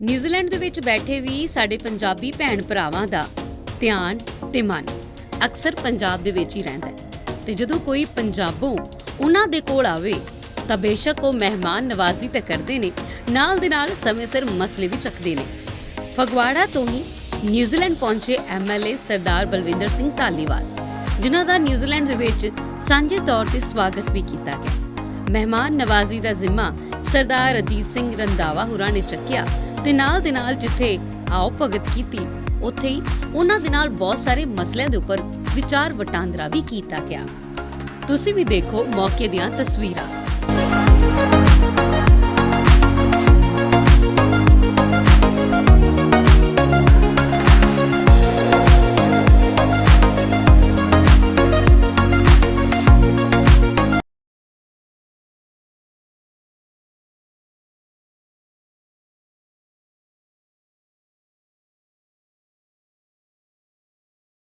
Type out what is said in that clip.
New Zealand ਦੇ ਵਿੱਚ ਬੈਠੇ ਵੀ ਸਾਡੇ ਪੰਜਾਬੀ ਭੈਣ ਭਰਾਵਾਂ ਦਾ ਧਿਆਨ ਤੇ ਮਨ ਅਕਸਰ ਪੰਜਾਬ ਦੇ ਵਿੱਚ ਹੀ ਰਹਿੰਦਾ ਹੈ। ਤੇ ਜਦੋਂ ਕੋਈ ਪੰਜਾਬੋਂ ਉਹਨਾਂ ਦੇ ਕੋਲ ਆਵੇ, ਤਾਂ ਬੇਸ਼ੱਕ ਉਹ ਮਹਿਮਾਨ ਨਵਾਜ਼ੀ ਤਾਂ ਕਰਦੇ ਨੇ, ਨਾਲ ਦੇ ਨਾਲ ਸਮੇਂ ਸਿਰ ਮਸਲੇ ਵੀ ਚੱਕਦੇ ਨੇ। ਫਗਵਾੜਾ ਤੋਂ ਹੀ ਨਿਊਜ਼ੀਲੈਂਡ ਪਹੁੰਚੇ ਐਮਐਲਏ ਸਰਦਾਰ ਬਲਵਿੰਦਰ ਸਿੰਘ ਧਾਲੀਵਾਲ, ਜਿਨ੍ਹਾਂ ਦਾ ਨਿਊਜ਼ੀਲੈਂਡ ਦੇ ਵਿੱਚ ਸਾਂਝੇ ਤੌਰ ਤੇ ਸਵਾਗਤ ਵੀ ਕੀਤਾ ਗਿਆ। ਮਹਿਮਾਨ ਨਵਾਜ਼ੀ ਦਾ ਜ਼ਿੰਮਾ ਸਰਦਾਰ ਅਜੀਤ ਸਿੰਘ ਰੰਦਾਵਾ ਹੋਰਾਂ ਨੇ ਚੱਕਿਆ ਤੇ ਨਾਲ ਦੇ ਨਾਲ ਜਿੱਥੇ ਆਓ ਭਗਤ ਕੀਤੀ, ਉੱਥੇ ਹੀ ਉਹਨਾਂ ਦੇ ਨਾਲ ਬਹੁਤ ਸਾਰੇ ਮਸਲਿਆਂ ਦੇ ਉੱਪਰ ਵਿਚਾਰ ਵਟਾਂਦਰਾ ਵੀ ਕੀਤਾ ਗਿਆ। ਤੁਸੀਂ ਵੀ ਦੇਖੋ ਮੌਕੇ ਦੀਆਂ ਤਸਵੀਰਾਂ।